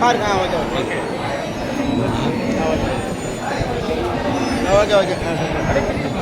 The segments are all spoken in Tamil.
பாருங்க ஓகே ஓகே. ஓகே. ஓகே.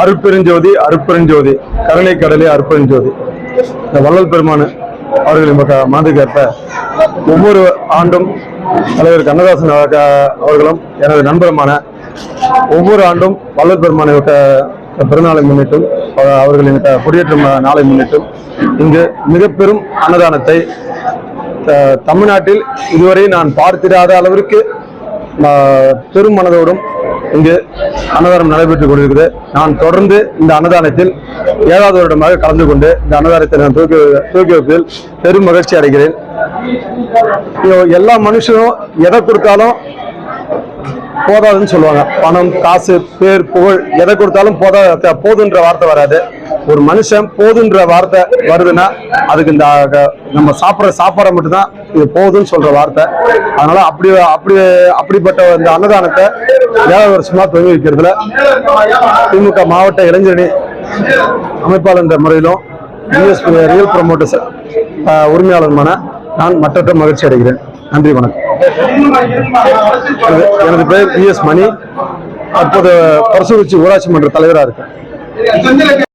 அருட்பெருஞ்சோதி அருட்பெருஞ்சோதி கருணை கடலே அருட்பெருஞ்சோதி. இந்த வள்ளல் பெருமான் அவர்களின் மக- மனதுக்கேற்ப ஒவ்வொரு ஆண்டும் தலைவர் கண்ணதாசன் அவர்களும் எனது நண்பருமான ஒவ்வொரு ஆண்டும் வள்ளல் பெருமானை பிறநாளை முன்னிட்டும் அவர்களின் கொடியேற்றும் நாளை முன்னிட்டும் இங்கு மிக பெரும் அன்னதானத்தை த- தமிழ்நாட்டில் இதுவரை நான் பார்த்திடாத அளவிற்கு ஆஹ், பெரும் மனதோடும் இங்கு அன்னதானம் நடைபெற்றுக் கொண்டிருக்கிறது நான் தொடர்ந்து இந்த அன்னதானத்தில் ஏழாவது வருடமாக கலந்து கொண்டு இந்த அன்னதானத்தை நான் தூக்கி தூக்கி வைப்பதில் பெரும் மகிழ்ச்சி அடைகிறேன். எல்லா மனுஷனும் எதை கொடுத்தாலும் போதாதுன்னு சொல்லுவாங்க. பணம் காசு பேர் புகழ் எதை கொடுத்தாலும் போதா போதுன்ற வார்த்தை வராது. ஒரு மனுஷன் போதுன்ற வார்த்தை வருதுன்னா அதுக்கு இந்த நம்ம சாப்பிட்ற சாப்பாடை மட்டும்தான் இது போதுன்னு சொல்ற வார்த்தை. அதனால அப்படி அப்படி அப்படிப்பட்ட இந்த அன்னதானத்தை ஏழு வருஷமா துவங்கி வைக்கிறதுல திமுக மாவட்ட இளைஞரணி அமைப்பாளர் என்ற முறையிலும் பிஎஸ்பி ரியல் ப்ரமோட்டர்ஸ் உரிமையாளருமான நான் மற்றற்ற மகிழ்ச்சி அடைகிறேன். நன்றி வணக்கம். எனது- பேர் பி எஸ் மணி. தற்போது பரசுக்குச்சி ஊராட்சி மன்ற தலைவராக இருக்கேன்.